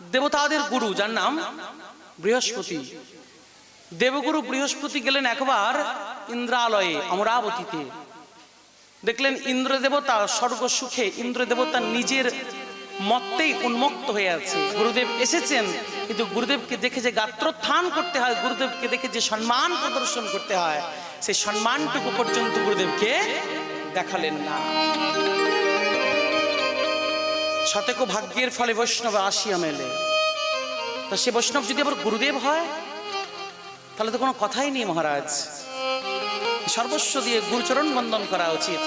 দেবতাদের গুরু, যার নাম বৃহস্পতি। দেবগুরু বৃহস্পতি গেলেন একবার ইন্দ্রালয়ে, অমরাবতীতে। দেখলেন ইন্দ্র দেবতা স্বর্গ সুখে ইন্দ্র দেবতা নিজের মত্তেই উন্মুক্ত হয়ে আছে। গুরুদেব এসেছেন, কিন্তু গুরুদেবকে দেখে যে গাত্রোত্থান করতে হয়, গুরুদেবকে দেখে যে সম্মান প্রদর্শন করতে হয়, সেই সম্মানটুকু পর্যন্ত গুরুদেবকে দেখালেন না। শতেক ভাগ্যের ফলে বৈষ্ণব আসিয়া মেলে। তো সে বৈষ্ণব যদি আবার গুরুদেব হয়, তাহলে তো কোনো কথাই নেই মহারাজ। সর্বস্ব দিয়ে গুরুচরণ বন্দন করা উচিত।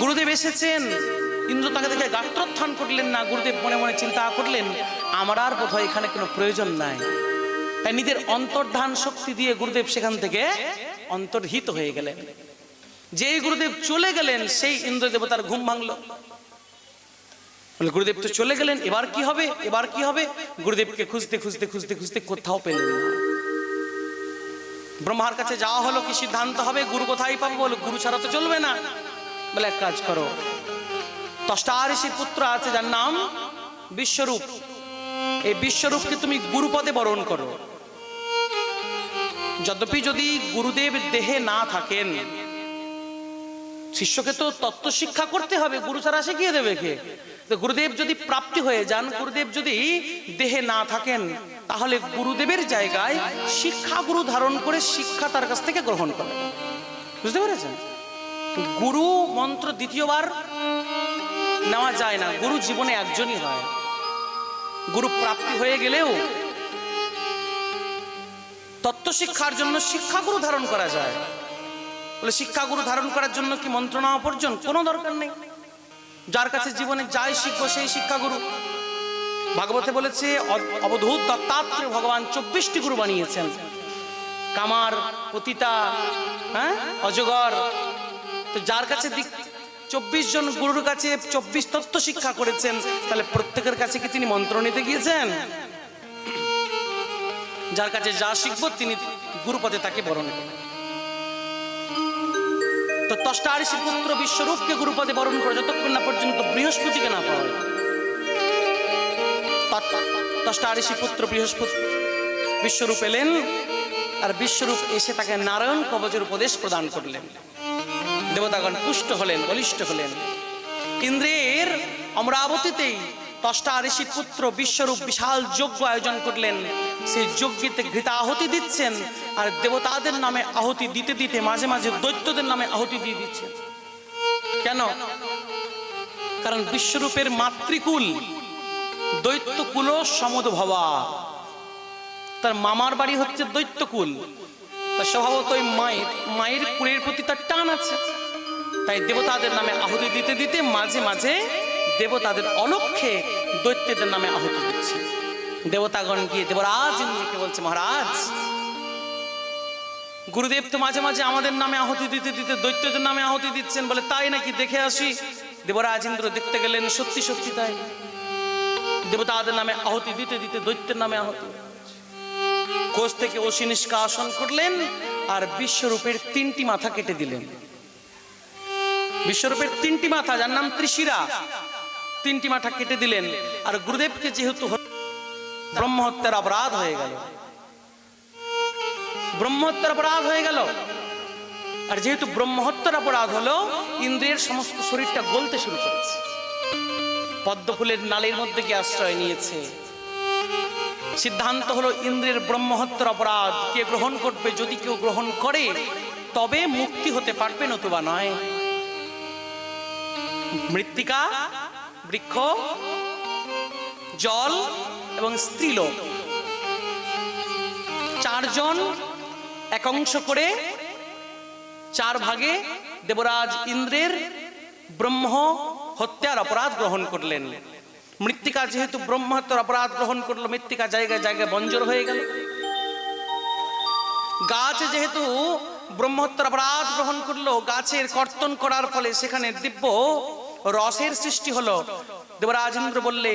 গুরুদেব এসেছেন, ইন্দ্র তাকে দেখে গাত্রোত্থান করলেন না, গুরুদেব মনে মনে চিন্তা করলেন, আমার আর বোধহয় এখানে কোনো প্রয়োজন নাই। তাই নিজের অন্তর্ধান শক্তি দিয়ে গুরুদেব সেখান থেকে অন্তর্হিত হয়ে গেলেন। যেই গুরুদেব চলে গেলেন, সেই ইন্দ্র দেবতার ঘুম ভাঙলো। বলে, গুরুদেব তো চলে গেলেন, এবার কি হবে? এবার কি হবে? গুরুদেবকে খুঁজতে খুঁজতে খুঁজতে খুঁজতে কোথাও পেলেন না। ব্রহ্মার কাছে যাওয়া হলো কি সিদ্ধান্ত হবে? গুরু কোথায় পাবো? বলো, গুরু ছাড়া তো চলবে না। বলে, এক কাজ করো। ঋষির পুত্র আছে যার নাম বিশ্বরূপ। এই বিশ্বরূপকে তুমি গুরুপদে বরণ করো। যদ্যপি যদি গুরুদেব দেহে না থাকেন শিষ্যকে তো তত্ত্ব শিক্ষা করতে হবে, গুরু ছাড়া শিখিয়ে দেবে কে? গুরুদেব যদি প্রাপ্তি হয়ে যান, গুরুদেব যদি দেহে না থাকেন, তাহলে গুরুদেবের জায়গায় শিক্ষা গুরু ধারণ করে শিক্ষা তার কাছ থেকে গ্রহণ করে বুঝতে পেরেছেন? গুরু মন্ত্র দ্বিতীয়বার নেওয়া যায় না, গুরু জীবনে একজনই হয়। গুরু প্রাপ্তি হয়ে গেলেও তত্ত্ব শিক্ষার জন্য শিক্ষাগুরু ধারণ করা যায়। বলে, শিক্ষাগুরু ধারণ করার জন্য কি মন্ত্র নেওয়া পর্যন্ত কোনো দরকার নেই। যার কাছে জীবনে যাই শিখব সেই শিক্ষাগুরু। ভাগবতে বলেছে অবধূত দত্তাত্রেয় ভগবান চব্বিশটি গুরু বানিয়েছেন। কামার, পতিতা হ্যাঁ অজগর। তো যার কাছে চব্বিশ জন গুরুর কাছে চব্বিশ তত্ত্ব শিক্ষা করেছেন, তাহলে প্রত্যেকের কাছে কি তিনি মন্ত্র নিতে গিয়েছেন? যার কাছে যা শিখব তিনি গুরুপদে তাকে বরণ করেন তো তষ্টা ঋষি পুত্র বিশ্বরূপকে গুরুপদে বরণ করে যতক্ষণ না পর্যন্ত বৃহস্পতিকে না পাওয়া। তষ্টা ঋষি পুত্র বৃহস্পতি বিশ্বরূপ এলেন আর বিশ্বরূপ এসে তাকে নারায়ণ কবচের উপদেশ প্রদান করলেন দেবতাগণ পুষ্ট হলেন, বলিষ্ঠ হলেন ইন্দ্রের অমরাবতীতেই তষ্টা ঋষি পুত্র বিশ্বরূপ বিশাল যজ্ঞ আয়োজন করলেন। সেই যজ্ঞেতে ঘৃতা আহতি দিচ্ছেন আর দেবতাদের নামে আহুতি দিতে দিতে মাঝে মাঝে দৈত্যদের নামে আহুতি দিয়ে দিচ্ছেন। কেন? কারণ বিশ্বরূপের মাতৃকুল দৈত্যকুল সমুদ্ভবা তার মামার বাড়ি হচ্ছে দৈত্যকুল। তার স্বভাবতই মায়ের মায়ের কুলের প্রতি তার টান আছে। তাই দেবতাদের নামে আহুতি দিতে দিতে মাঝে মাঝে দেবতাদের অলক্ষ্যে দৈত্যদের নামে আহুতি দিচ্ছে দেবতাগণ গিয়ে দেবরাজ ইন্দ্রকে বলছে, মহারাজ, গুরুদেব তো মাঝে মাঝে আমাদের নামে আহুতি দিতে দিতে দৈত্যদের নামে আহুতি দিচ্ছেন বলে তাই নাকি দেখে আসি? দেবরাজ ইন্দ্র দেখতে গেলেন, সত্যি সত্যি তাই। দেবতাদের নামে আহুতি দিতে দিতে দৈত্যের নামে আহুতি কোষ থেকে অসি নিষ্কাশন করলেন আর বিশ্বরূপের তিনটি মাথা কেটে দিলেন। বিশ্বরূপের তিনটি মাথা, যার নাম ত্রিশিরা। তিনটি মাথা কেটে দিলেন, আর গুরুদেবকে যেহেতু ব্রহ্মহত্যার অপরাধ হয়ে গেল। ব্রহ্মহত্যার অপরাধ হয়ে গেল। আর যেহেতু ব্রহ্মহত্যার অপরাধ হলো, ইন্দ্রের সমস্ত শরীরটা গলতে শুরু করেছে। পদ্মফুলের নালের মধ্যে গিয়ে আশ্রয় নিয়েছে। সিদ্ধান্ত হলো, ইন্দ্রের ব্রহ্মহত্যার অপরাধ কে গ্রহণ করবে, যদি কেউ গ্রহণ করে, তবে মুক্তি হতে পারবে নতুবা নয়। মৃত্তিকা বৃক্ষ, জল এবং স্ত্রীলোক। চারজন এক অংশ করে চার ভাগে দেবরাজ ইন্দ্রের ব্রহ্ম হত্যার অপরাধ গ্রহণ করলেন। মৃত্তিকা যেহেতু ব্রহ্ম হত্যার অপরাধ গ্রহণ করল, মৃত্তিকা জায়গায় জায়গায় বঞ্জর হয়ে গেল। গাছ যেহেতু ব্রহ্মহত্যার অপরাধ গ্রহণ করল, গাছের কর্তন করার ফলে সেখানে দিব্য রসের সৃষ্টি হলো। দেবরাজ ইন্দ্র বললে,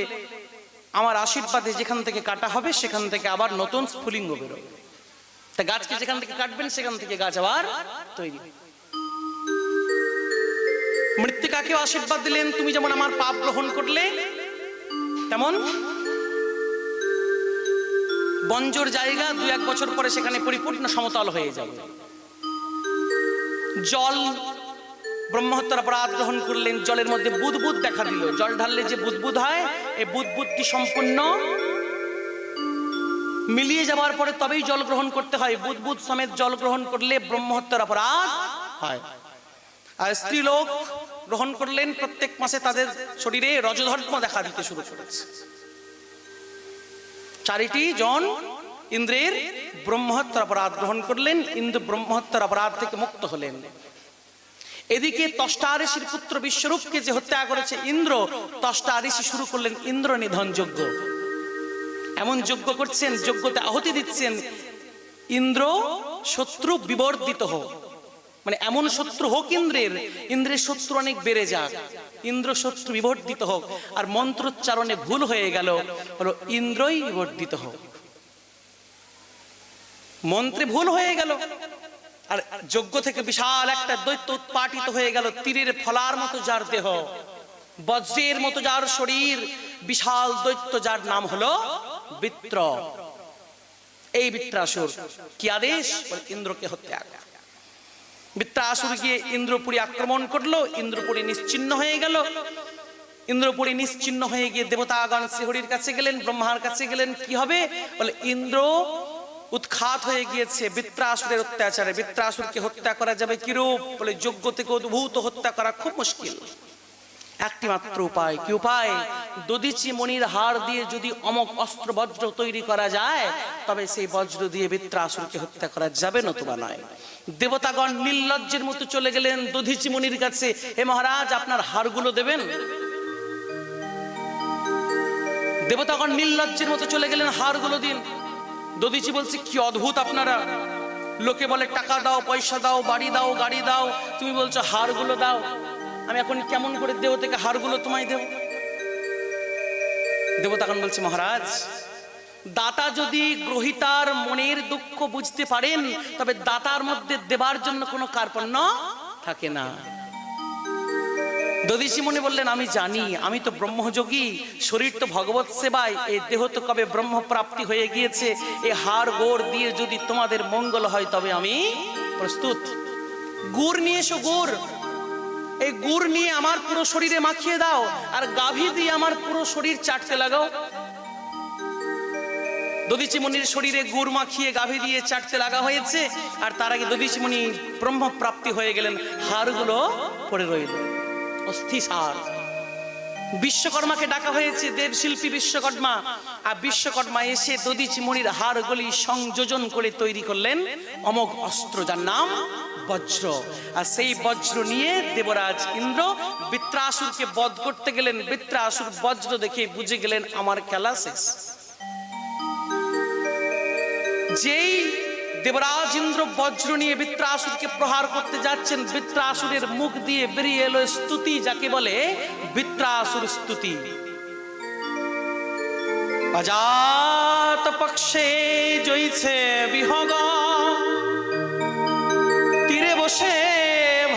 আমার আশীর্বাদে যেখান থেকে কাটা হবে, সেখান থেকে আবার নতুন স্ফুলিঙ্গ বেরোবে। তা গাছকে যেখান থেকে কাটবেন, সেখান থেকে গাছ আবার তৈরি। মৃত্তিকাকেও আশীর্বাদ দিলেন, তুমি যেমন আমার পাপ গ্রহণ করলে, তেমন বঞ্জর জায়গা দু এক বছর পরে সেখানে পরিপূর্ণ সমতল হয়ে যাবে। জল ব্রহ্মহত্যার অপরাধ গ্রহণ করলেন, জলের মধ্যে বুদবুদ দেখা দিল। জল ঢাললে যে বুদবুদ হয়, এই বুদবুদটি সম্পূর্ণ মিলিয়ে যাওয়ার পরে তবেই জল গ্রহণ করতে হয়। বুদবুদ সমেত জল গ্রহণ করলে ব্রহ্মহত্যার অপরাধ হয়। আর স্ত্রীলোক গ্রহণ করলেন, প্রত্যেক মাসে তাদের শরীরে রজধর্ম দেখা দিতে শুরু করেছে। চারিটি জন ইন্দ্রের ব্রহ্মহত্যার অপরাধ গ্রহণ করলেন, ইন্দ্র ব্রহ্মহত্যার অপরাধ থেকে মুক্ত হলেন। এদিকে তষ্টা ঋষির পুত্র বিশ্বরূপকে যে হত্যা করেছে ইন্দ্র, তষ্টা ঋষি শুরু করলেন ইন্দ্র নিধন যজ্ঞ। এমন যজ্ঞ করছেন, যজ্ঞতে আহুতি দিচ্ছেন, ইন্দ্র শত্রু বিবর্ধিত হোক। মানে এমন শত্রু হোক ইন্দ্রের ইন্দ্রের শত্রু অনেক বেড়ে যাক। ইন্দ্র শত্রু বিবর্ধিত হোক। আর মন্ত্রোচ্চারণে ভুল হয়ে গেল, হলো ইন্দ্রই বিবর্ধিত হোক। মন্ত্রে ভুল হয়ে গেল। আর যোগ্য থেকে বিশাল একটা দৈত্য উৎপাটিত হয়ে গেল তীরের ফলার মতো যার দেহ। বজ্রের মতো যার শরীর, বিশাল দৈত্য যার নাম হলো বৃত্র। এই বৃত্রাসুর কি আদেশ? ইন্দ্রকে হত্যা। বৃত্রাসুর গিয়ে ইন্দ্রপুরী আক্রমণ করল, ইন্দ্রপুরী নিশ্চিন্ন হয়ে গেল। ইন্দ্রপুরী নিশ্চিন্ন হয়ে গিয়ে দেবতাগণ শ্রীহরির কাছে গেলেন, ব্রহ্মার কাছে গেলেন, কি হবে? বলে, ইন্দ্র উৎখাত হয়ে গিয়েছে বৃত্রাসুরের অত্যাচারে। বৃত্রাসুরকে হত্যা করা যাবে কিরূপ? বলে যোগ্য থেকে উদ্ভূত হত্যা করা খুব মুশকিল। একটি মাত্র উপায়, কি উপায়? দদিচি মনির হার দিয়ে যদি অমক অস্ত্র বজ্র তৈরি করা যায়, তবে সেই বজ্র দিয়ে বৃত্রাসুরকে হত্যা করা যাবে নতুবা নয়। দেবতাগণ নির্লজ্জের মতো চলে গেলেন দধিচি মনির কাছে। হে মহারাজ, আপনার হারগুলো দেবেন? দেবতাগণ নির্লজ্জের মতো চলে গেলেন হারগুলো দিন। দদিচি বলছে, কি অদ্ভুত আপনারা। লোকে বলে, টাকা দাও, পয়সা দাও, বাড়ি দাও, গাড়ি দাও। তুমি বলছো হারগুলো দাও। আমি এখন কেমন করে দেহ থেকে হারগুলো তোমায় দেব? দেবতাগণ বলছে, মহারাজ, দাতা যদি গ্রহিতার মনের দুঃখ বুঝতে পারেন, তবে দাতার মধ্যে দেবার জন্য কোনো কার্পণ্য থাকে না। দদিসি মনে বললেন, আমি জানি, আমি তো ব্রহ্মযোগী, শরীর তো ভগবত সেবায় এই দেহ তো কবে ব্রহ্মপ্রাপ্তি হয়ে গিয়েছে এই হাড় গোড় দিয়ে যদি তোমাদের মঙ্গল হয়, তবে আমি প্রস্তুত। গুড় নিয়ে এসো, গুড়। এই গুড় নিয়ে আমার পুরো শরীরে মাখিয়ে দাও, আর গাভী দিয়ে আমার পুরো শরীর চাটতে লাগাও। দদিচি মুনির শরীরে গুড় মাখিয়ে গাভী দিয়ে চাটতে লাগা হয়েছে, আর তার আগে দদিচি মুনি ব্রহ্ম হয়ে গেলেন, হাড়গুলো পড়ে রইল। অস্থি সার বিশ্বকর্মাকে ডাকা হয়েছে দেবশিল্পী বিশ্বকর্মা। আর বিশ্বকর্মা এসে দদিচি মুনির হাড়গুলি সংযোজন করে তৈরি করলেন অমোঘ অস্ত্র, যার নাম বজ্র। আর সেই বজ্র নিয়ে দেবরাজ ইন্দ্র বৃত্রাসুরকে বধ করতে গেলেন। বৃত্রাসুর বজ্র দেখে বুঝে গেলেন, আমার খেলা শেষ। যেই দেবরাজ ইন্দ্র বজ্র নিয়ে বৃত্রাসুরকে প্রহার করতে যাচ্ছেন। বৃত্রাসুরের মুখ দিয়ে বেরিয়ে এলো স্তুতি, যাকে বলে বৃত্রাসুর স্তুতি। অজাত পক্ষে জইছে বিহগ। তীরে বসে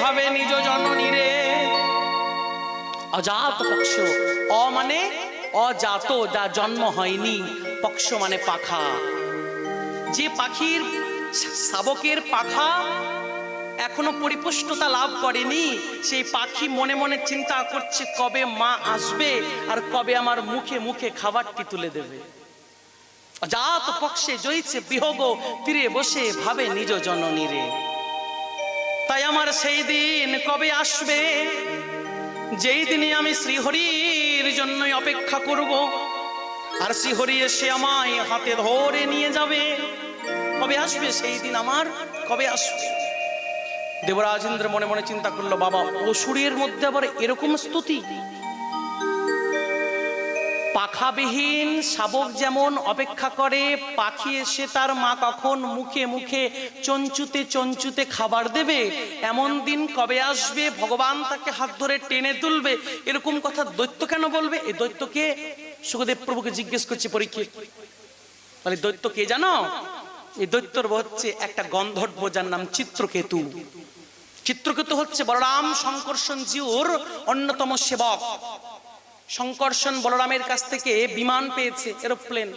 ভাবে নিজ জননীরে অজাত পক্ষ অ মানে অজাত, যা জন্ম হয়নি। পক্ষ মানে পাখা। যে পাখির শাবকের পাখা এখনও পরিপুষ্টতা লাভ করেনি। সেই পাখি মনে মনে চিন্তা করছে, কবে মা আসবে আর কবে আমার মুখে মুখে খাবারটি তুলে দেবে। জাত পক্ষে জয়ছে বিহগ, তীরে বসে ভাবে নিজ জননীরে। তাই আমার সেই দিন কবে আসবে? যেই দিনে আমি শ্রীহরির জন্যই অপেক্ষা করব আর শ্রীহরি এসে আমায় হাতে ধরে নিয়ে যাবে। কবে আসবে সেই দিন আমার? কবে আসবে? দেবরাজেন্দ্র মনে মনে চিন্তা করল, বাবা, অসুরের মধ্যে আবার এরকম স্তুতি? পাখাবিহীন শাবক যেমন অপেক্ষা করে, পাখি এসে তার মা কখন মুখে মুখে চঞ্চুতে চঞ্চুতে খাবার দেবে? এমন দিন কবে আসবে? ভগবান তাকে হাত ধরে টেনে তুলবে। এরকম কথা দৈত্য কেন বলবে? এই দৈত্যকে সুখদেব প্রভুকে জিজ্ঞেস করছে, পরীক্ষিত বলে দৈত্য কে জানো? এই দৈত্যর হচ্ছে একটা গন্ধর্ব যার নাম চিত্রকেতু। চিত্রকেতু হচ্ছে বলরাম শঙ্কর্ষণ জিউর অন্যতম সেবক। শঙ্কর্ষণ বলরামের কাছ থেকে বিমান পেয়েছে, এরোপ্লেন।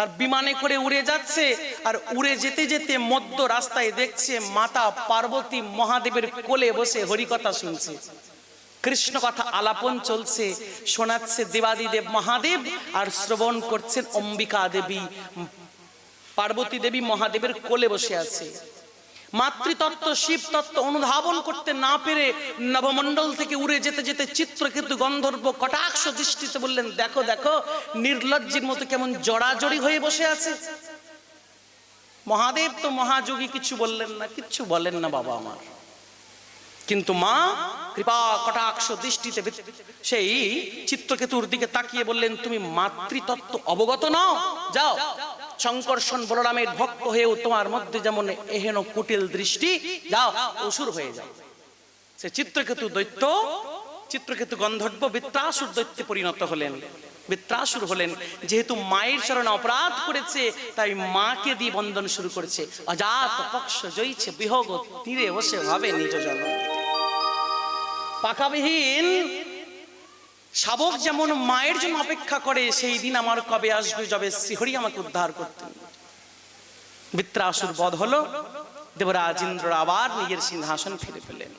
আর বিমানে করে উড়ে যাচ্ছে, আর উড়ে যেতে যেতে মধ্য রাস্তায় দেখছে মাতা পার্বতী মহাদেবের কোলে বসে হরিকথা শুনছে। কৃষ্ণ কথা আলাপন চলছে, শোনাচ্ছে দেবাদিদেব মহাদেব আর শ্রবণ করছেন অম্বিকা দেবী, পার্বতী দেবী মহাদেবের কোলে বসে আছে। মাতৃতত্ত্ব শিব তত্ত্ব অনুধাবন করতে না পেরে নবমণ্ডল থেকে উড়ে যেতে যেতে চিত্রকেতু গন্ধর্ব কটাক্ষ দৃষ্টিতে বললেন, দেখো দেখো, নির্লজ্জের মতো কেমন জড়াজড়ি হয়ে বসে আছে। মহাদেব তো মহাযোগী কিছু বললেন না, কিচ্ছু বলেন না বাবা আমার। কিন্তু মা কৃপা কটাক্ষ দৃষ্টিতে সেই চিত্রকেতুর দিকে তাকিয়ে বললেন, তুমি মাতৃতত্ত্ব অবগত নও? যাও। শঙ্কর্ষণ বলরামের ভক্ত হয়েও তোমার মধ্যে যেমন এহেন কুটিল দৃষ্টি, যাও অসুর হয়ে যাও। সে চিত্রকেতু দৈত্য, চিত্রকেতু গন্ধর্ব বৃত্রাসুর দৈত্যে পরিণত হলেন। বৃত্রাসুর হলেন, যেহেতু মায়ের চরণে অপরাধ করেছে, তাই মাকে দিয়ে বন্ধন শুরু করেছে। অজাত পক্ষ জয়ছে বিহগ তীরে বসে ভাবে নিজ জন পাকাবিহীন। শাবক যেমন মায়ের জন্য অপেক্ষা করে, সেই দিন আমার কবে আসবে যবে শ্রীহরি আমাকে উদ্ধার করতেন বৃত্রাসুর বধ হলো দেবরাজ ইন্দ্র আবার নিজের সিংহাসন ফিরে পেলেন।